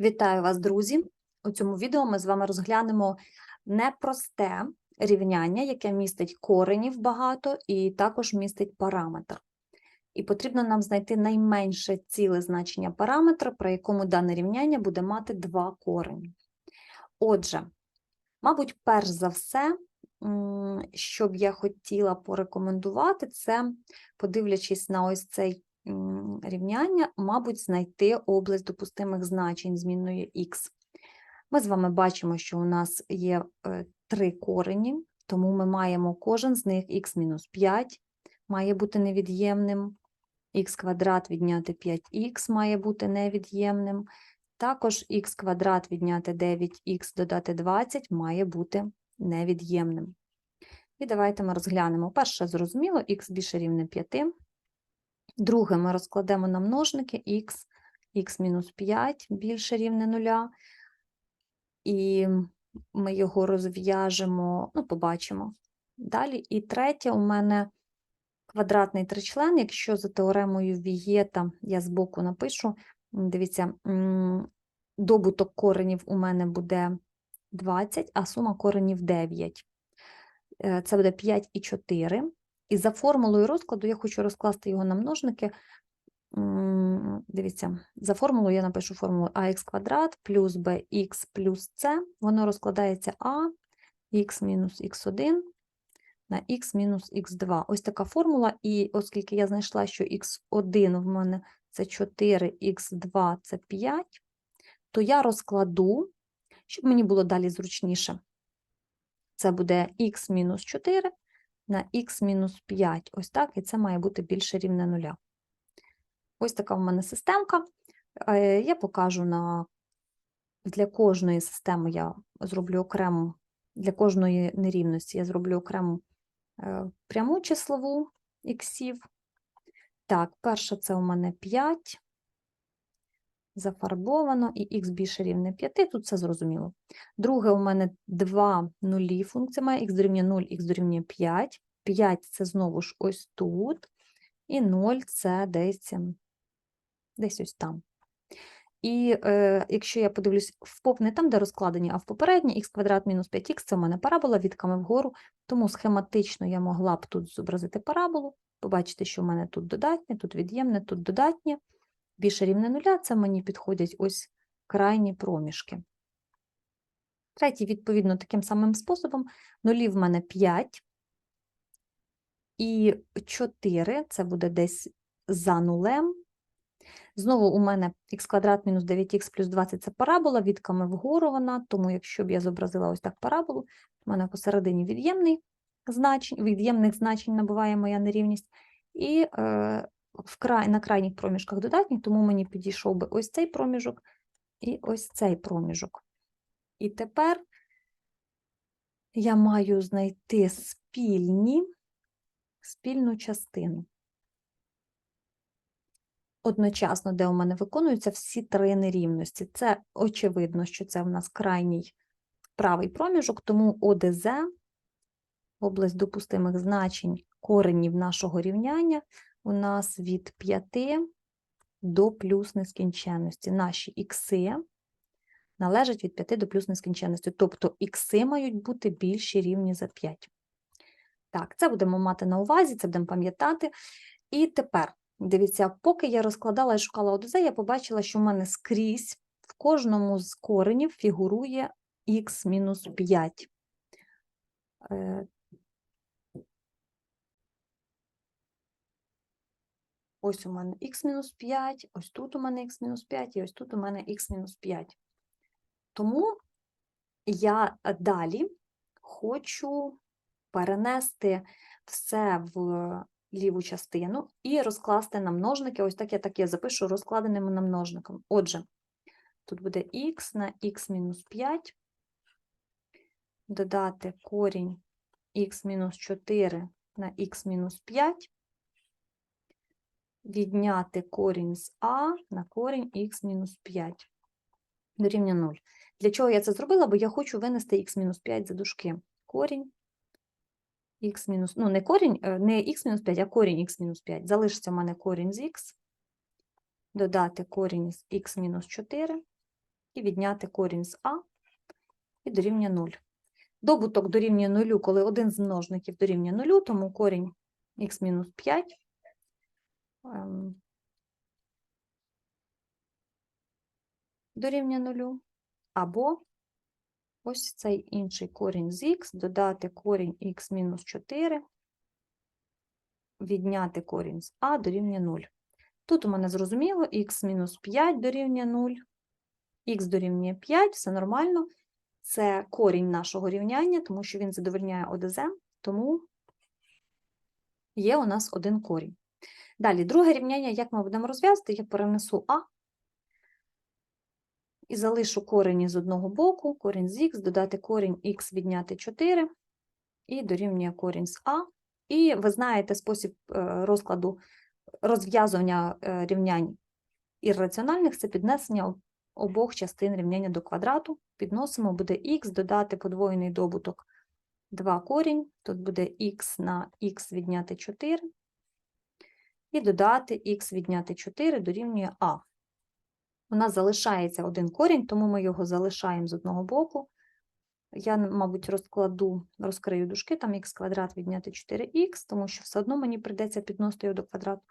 Вітаю вас, друзі! У цьому відео ми з вами розглянемо непросте рівняння, яке містить коренів багато і також містить параметр. І потрібно нам знайти найменше ціле значення параметра, при якому дане рівняння буде мати два корені. Отже, мабуть, перш за все, що б я хотіла порекомендувати, це, подивлячись на ось цей рівняння, мабуть, знайти область допустимих значень змінної х. Ми з вами бачимо, що у нас є е, три корені, тому ми маємо кожен з них х-5 має бути невід'ємним, х квадрат відняти 5х має бути невід'ємним, також х квадрат відняти 9х додати 20 має бути невід'ємним. І давайте ми розглянемо. Перше, зрозуміло, х більше рівне 5. Друге, ми розкладемо на множники х, х-5 більше рівне 0. І ми його розв'яжемо, ну, побачимо. Далі. І третє, у мене квадратний тричлен, якщо за теоремою Вієта, я збоку напишу, дивіться, добуток коренів у мене буде 20, а сума коренів 9. Е, Це буде 5 і 4. І за формулою розкладу я хочу розкласти його на множники. Дивіться, за формулою я напишу формулу ax квадрат плюс bx плюс c, воно розкладається a, x мінус x1 на x мінус x2. Ось така формула, і оскільки я знайшла, що x1 в мене це 4, x2 це 5, то я розкладу, щоб мені було далі зручніше. Це буде x мінус 4 на x мінус 5. Ось так, і це має бути більше рівне нуля. Ось така в мене системка. Е, Я покажу на для кожної системи я зроблю окрему, для кожної нерівності я зроблю окрему е, пряму числову іксів. Так, перше це у мене 5, зафарбовано, і х більше рівне 5, тут все зрозуміло. Друге, у мене 2 нулі функція має, х дорівнює 0, х дорівнює 5. 5 це знову ж ось тут, і 0 це десь, ем, десь ось там. І е, якщо я подивлюсь в не там, де розкладені, а в попередній х квадрат мінус 5х, це у мене парабола відками вгору, тому схематично я могла б тут зобразити параболу, побачити, що в мене тут додатнє, тут від'ємне, тут додатнє. Більше рівне нуля, це мені підходять ось крайні проміжки. Третій, відповідно, таким самим способом, нулі в мене 5 і 4, це буде десь за нулем. Знову у мене х квадрат мінус 9х плюс 20 це парабола, відками вгору вона, тому якщо б я зобразила ось так параболу, у мене посередині від'ємний значень, від'ємних значень набуває моя нерівність, і е, в край, на крайніх проміжках додатніх, тому мені підійшов би ось цей проміжок і ось цей проміжок. І тепер я маю знайти спільні, спільну частину одночасно, де у мене виконуються всі три нерівності. Це очевидно, що це в нас крайній правий проміжок, тому ОДЗ, область допустимих значень коренів нашого рівняння, у нас від 5 до плюс нескінченності. Наші ікси належать від 5 до плюс нескінченності, тобто ікси мають бути більші рівні за 5. Так, це будемо мати на увазі, це будемо пам'ятати. І тепер Дивіться, поки я розкладала і шукала ОДЗ, я побачила, що в мене скрізь в кожному з коренів фігурує х-5. Е, Ось у мене х-5, ось тут у мене х-5 і ось тут у мене х-5. Тому я далі хочу перенести все в ліву частину і розкласти на множники. Ось так я таке запишу розкладеним на множником. Отже, тут буде х на х-5, додати корінь х-4 на х-5, відняти корінь з а на корінь х-5 дорівнює 0. Для чого я це зробила? Бо я хочу винести х-5 за дужки. Корінь х мінус, ну не корінь, е, не х мінус 5, а корінь х мінус 5. Залишиться в мене корінь з х, додати корінь з х мінус 4, і відняти корінь з а і дорівнює 0. Добуток дорівнює 0, коли один з множників дорівнює 0, тому корінь х мінус 5 ем, дорівнює 0, або ось цей інший корінь з х, додати корінь х мінус 4, відняти корінь з а дорівнює 0. Тут у мене зрозуміло, х мінус 5 дорівнює 0, х дорівнює 5, все нормально. Це корінь нашого рівняння, тому що він задовольняє ОДЗ, тому є у нас один корінь. Далі, друге рівняння, як ми будемо розв'язати, я перенесу А і залишу корені з одного боку, корінь з х, додати корінь х відняти 4, і дорівнює корінь з А. І ви знаєте спосіб е, розкладу розв'язування е, рівнянь ірраціональних це піднесення обох частин рівняння до квадрату. Підносимо, буде х, додати подвоєний добуток 2 корінь, тут буде х на х відняти 4, і додати х відняти 4 дорівнює а. У нас залишається один корінь, тому ми його залишаємо з одного боку. Я, мабуть, розкладу, розкрию дужки, там х квадрат відняти 4х, тому що все одно мені прийдеться підносити його до квадрату.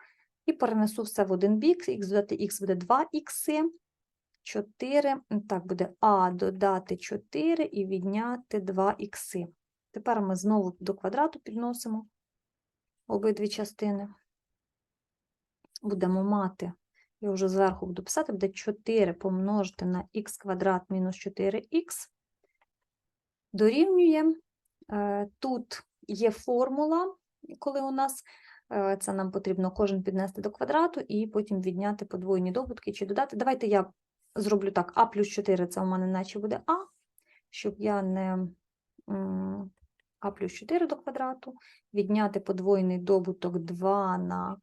І перенесу все в один бік, х додати х буде 2х, 4, так, буде а додати 4 і відняти 2х. Тепер ми знову до квадрату підносимо обидві частини. Будемо мати, я вже зверху буду писати, буде 4 помножити на х квадрат мінус 4х. Дорівнює, е, тут є формула, коли у нас е, це нам потрібно кожен піднести до квадрату і потім відняти подвоєні добутки чи додати. Давайте я зроблю так, а плюс 4 це у мене наче буде а, щоб я не а плюс 4 до квадрату, відняти подвоєний добуток 2 на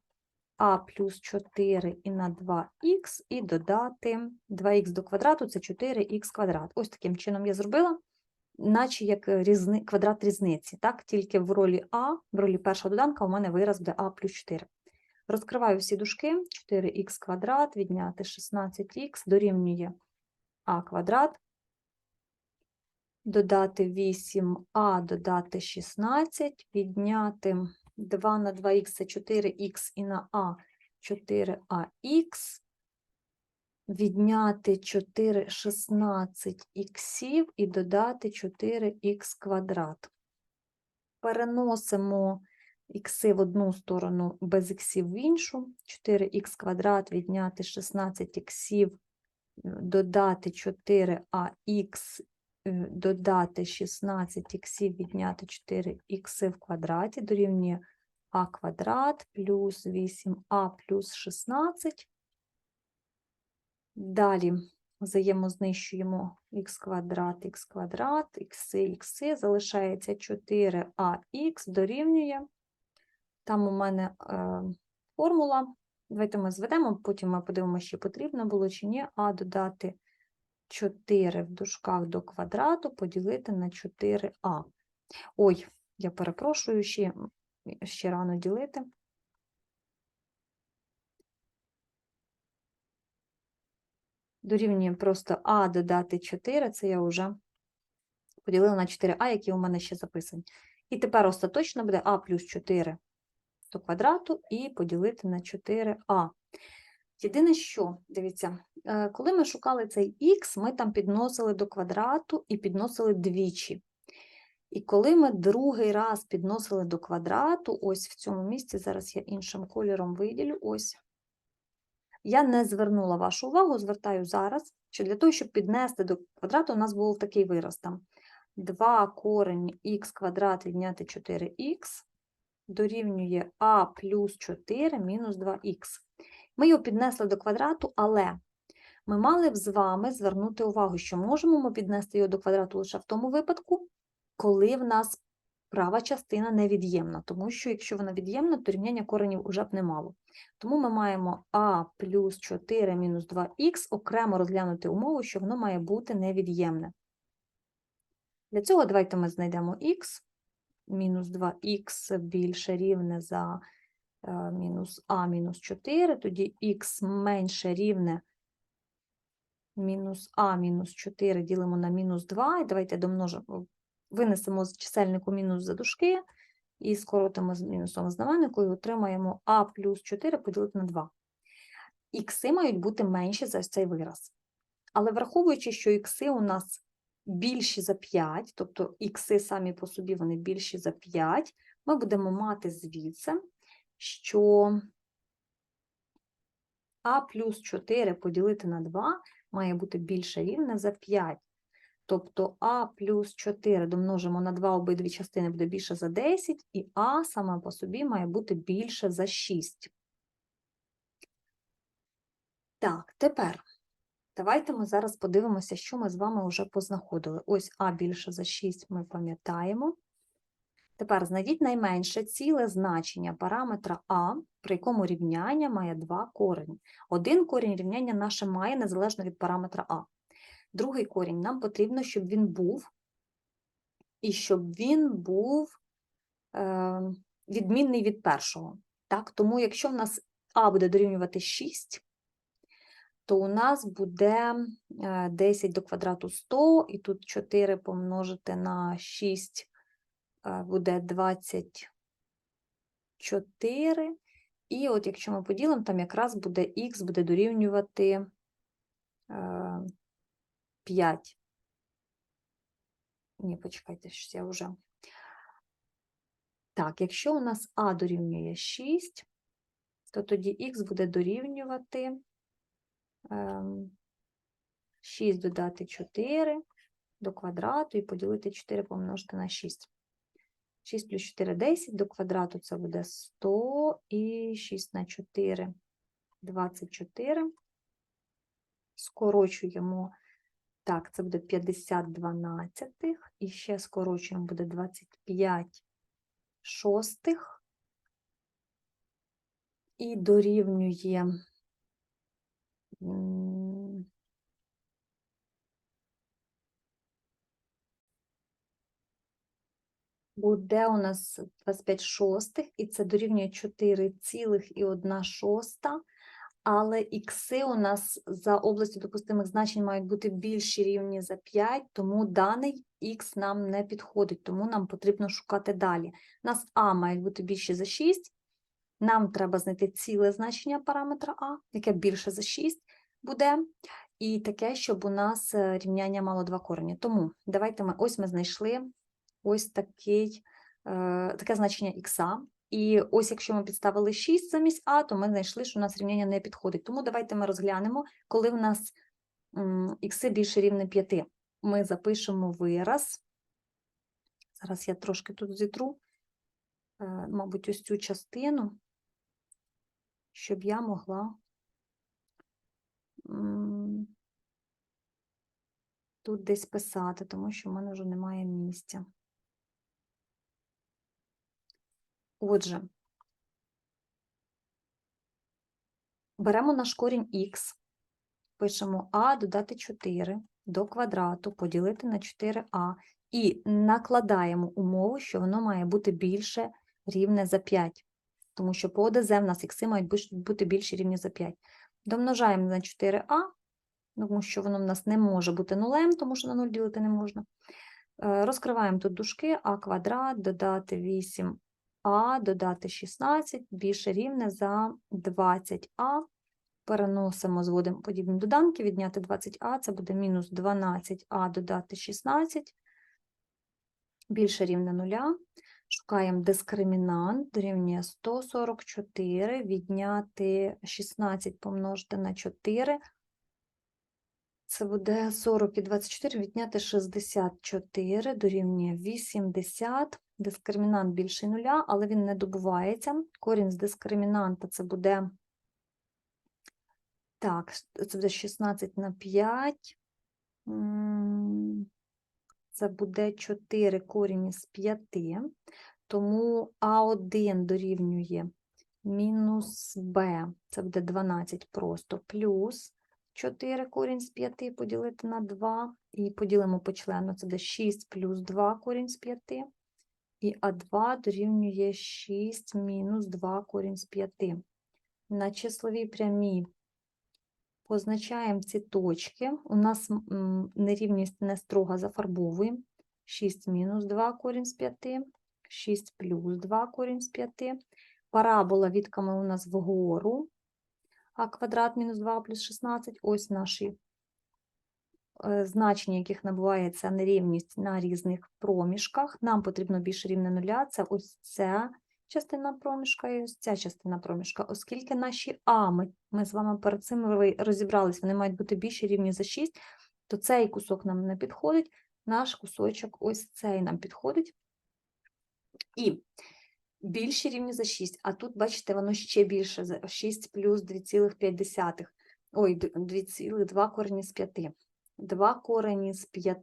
а плюс 4 і на 2х, і додати 2х до квадрату це 4х квадрат. Ось таким чином я зробила, наче як різни, квадрат різниці. Так? Тільки в ролі А, в ролі першого доданка у мене вираз буде А плюс 4. Розкриваю всі дужки, 4х квадрат, відняти 16х дорівнює а квадрат, додати 8а, додати 16, відняти 2 на 2х це 4х і на а 4ах, відняти 4 16 іксів і додати 4х квадрат. Переносимо ікси в одну сторону без іксів в іншу, 4х квадрат відняти 16 іксів, додати 4ах, е, додати 16 іксів, відняти 4х в квадраті, дорівнює а квадрат плюс 8а плюс 16. Далі взаємознищуємо х квадрат, х квадрат, ікси, ікси, залишається 4ах дорівнює там у мене е, формула. Давайте ми зведемо, потім ми подивимося, чи потрібно було чи ні, а додати 4 в дужках до квадрату поділити на 4а. Ой, я перепрошую, ще, ще рано ділити. Дорівнює просто А додати 4, це я вже поділила на 4а, які у мене ще записані. І тепер остаточно буде А плюс 4 до квадрату і поділити на 4а. Єдине, що, дивіться, е, коли ми шукали цей х, ми там підносили до квадрату і підносили двічі. І коли ми другий раз підносили до квадрату, ось в цьому місці, зараз я іншим кольором виділю, ось, я не звернула вашу увагу, звертаю зараз, що для того, щоб піднести до квадрату, у нас був такий вираз там 2 корень х квадрат відняти 4х дорівнює а плюс 4 мінус 2х. Ми його піднесли до квадрату, але ми мали б з вами звернути увагу, що можемо ми піднести його до квадрату лише в тому випадку, коли в нас права частина невід'ємна, тому що якщо вона від'ємна, то рівняння коренів вже б не мало. Тому ми маємо а плюс 4 мінус 2х окремо розглянути умову, що воно має бути невід'ємне. Для цього давайте ми знайдемо х мінус 2х більше рівне за мінус а мінус 4, тоді х менше рівне мінус а мінус 4 ділимо на мінус 2, і давайте домножимо, винесемо з чисельнику мінус за дужки, і скоротимо з мінусом знаменнику, і отримаємо а плюс 4 поділити на 2. Ікси мають бути менші за цей вираз. Але враховуючи, що ікси у нас більші за 5, тобто ікси самі по собі вони більші за 5, ми будемо мати звідси, що а плюс 4 поділити на 2 має бути більше рівне за 5. Тобто а плюс 4 домножимо на 2 обидві частини буде більше за 10, і а саме по собі має бути більше за 6. Так, тепер давайте ми зараз подивимося, що ми з вами вже познаходили. Ось а більше за 6 ми пам'ятаємо. Тепер знайдіть найменше ціле значення параметра а, при якому рівняння має два корені. Один корінь рівняння наше має незалежно від параметра а. Другий корінь нам потрібно, щоб він був, і щоб він був е, відмінний від першого. Так? Тому якщо в нас а буде дорівнювати 6, то у нас буде 10 е, до квадрату 100, і тут 4 помножити на 6 е, буде 24. І от якщо ми поділимо, там якраз буде х буде дорівнювати 5. Е, Ні, почекайте, що я вже. Так, якщо у нас А дорівнює 6, то тоді х буде дорівнювати 6 ем, додати 4 до квадрату і поділити 4 помножити на 6. 6 плюс 4 10 до квадрату це буде 100 і 6 на 4 24. Скорочуємо, так, це буде 50 дванадцятих, і ще скорочуємо буде 25 шостих. І дорівнює буде у нас 25 шостих, і це дорівнює 4,1 шоста, але ікси у нас за областю допустимих значень мають бути більші рівні за 5, тому даний х нам не підходить, тому нам потрібно шукати далі. У нас А мають бути більші за 6, нам треба знайти ціле значення параметра А, яке більше за 6 буде, і таке, щоб у нас е, рівняння мало два корені. Тому давайте ми ось ми знайшли ось такий, е, таке значення х. І ось якщо ми підставили 6 замість А, то ми знайшли, що у нас рівняння не підходить. Тому давайте ми розглянемо, коли в нас х більше рівне 5. Ми запишемо вираз. Зараз я трошки тут зітру, е, мабуть, ось цю частину, щоб я могла тут десь писати, тому що в мене вже немає місця. Отже, беремо наш корінь х, пишемо а додати 4 до квадрату, поділити на 4а і накладаємо умову, що воно має бути більше рівне за 5, тому що по ОДЗ в нас ікси мають бути більше рівні за 5. Домножаємо на 4а, тому що воно в нас не може бути нулем, тому що на 0 ділити не можна. Е, розкриваємо тут дужки, а квадрат, додати 8 а додати 16 більше рівне за 20а. Переносимо, зводимо подібні доданки, відняти 20а, це буде мінус 12а додати 16, більше рівне 0. Шукаємо дискримінант, дорівнює 144, відняти 16 помножити на 4. Це буде 40 і 24, відняти 64, дорівнює 80. Дискримінант більше нуля, але він не добувається. Корінь з дискримінанта це буде так, це буде 16 на 5. Це буде 4 корінь з 5. Тому А1 дорівнює мінус Б, це буде 12 просто, плюс 4 корінь з 5 поділити на 2, і поділимо по члену, це буде 6 плюс 2 корінь з 5. І А2 дорівнює 6 мінус 2 корінь з 5. На числовій прямій Позначаємо ці точки. У нас нерівність не строго зафарбовуємо. 6 мінус 2 корінь з 5, 6 плюс 2 корінь з 5. Парабола відками у нас вгору, а квадрат мінус 2 плюс 16. Ось наші значення, яких набувається нерівність на різних проміжках. Нам потрібно більше рівне нуля. Це ось ця частина проміжка і ось ця частина проміжка. Оскільки наші А, ми, ми з вами перед цим розібрались, вони мають бути більше рівні за 6, то цей кусок нам не підходить, наш кусочок ось цей нам підходить. І більші рівні за 6, а тут, бачите, воно ще більше, за 6 плюс 2,5. Ой, 2,2 корені з 5. 2 корені з 5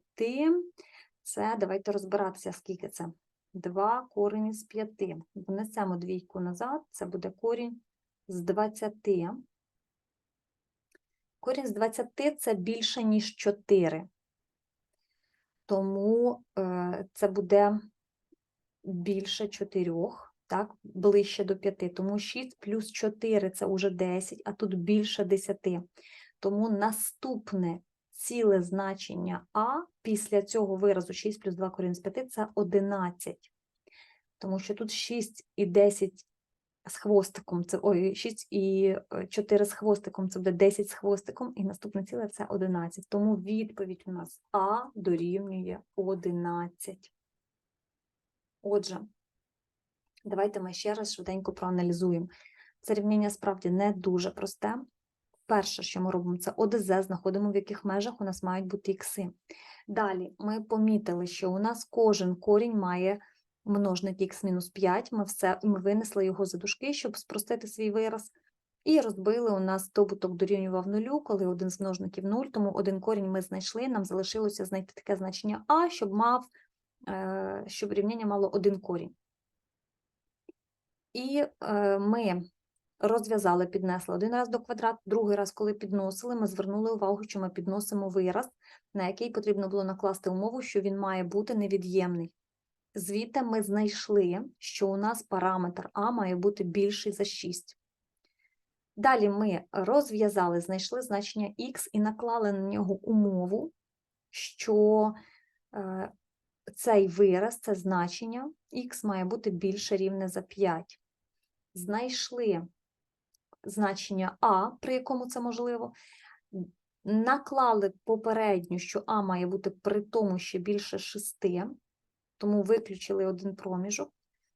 це, давайте розбиратися, скільки це. 2 корені з 5. Внесемо двійку назад, це буде корінь з 20. Корінь з 20 це більше, ніж 4. Тому е, це буде більше 4, так, ближче до 5. Тому 6 плюс 4 це вже 10, а тут більше 10. Тому наступне ціле значення А після цього виразу 6 плюс 2 корінь з 5 це 11. Тому що тут 6 і 10 з хвостиком, це ой, 6 і е, 4 з хвостиком, це буде 10 з хвостиком, і наступне ціле це 11. Тому відповідь у нас А дорівнює 11. Отже, давайте ми ще раз швиденько проаналізуємо. Це рівняння справді не дуже просте. Перше, що ми робимо, це ОДЗ, знаходимо, в яких межах у нас мають бути ікси. Далі ми помітили, що у нас кожен корінь має множник х-5, ми, все, ми винесли його за дужки, щоб спростити свій вираз. І розбили у нас добуток дорівнював нулю, коли один з множників 0, тому один корінь ми знайшли, нам залишилося знайти таке значення А, щоб, мав, е, щоб рівняння мало один корінь. І е, ми розв'язали, піднесли один раз до квадрату, другий раз, коли підносили, ми звернули увагу, що ми підносимо вираз, на який потрібно було накласти умову, що він має бути невід'ємний. Звідти ми знайшли, що у нас параметр А має бути більший за 6. Далі ми розв'язали, знайшли значення х і наклали на нього умову, що е, цей вираз, це значення х має бути більше рівне за 5. Знайшли значення А, при якому це можливо, наклали попередню, що А має бути при тому, що більше 6, тому виключили один проміжок,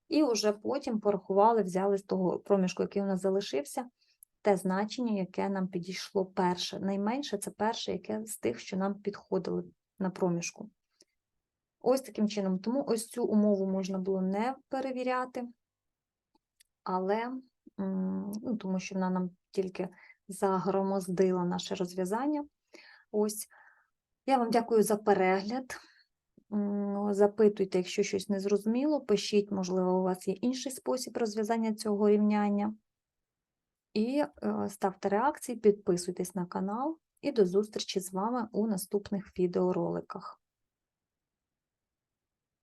і вже потім порахували, взяли з того проміжку, який у нас залишився, те значення, яке нам підійшло перше. Найменше це перше, яке з тих, що нам підходили на проміжку. Ось таким чином. Тому ось цю умову можна було не перевіряти, але ну, тому що вона нам тільки загромоздила наше розв'язання. Ось. Я вам дякую за перегляд. Запитуйте, якщо щось не зрозуміло, пишіть, можливо, у вас є інший спосіб розв'язання цього рівняння. І е, ставте реакції, підписуйтесь на канал і до зустрічі з вами у наступних відеороликах.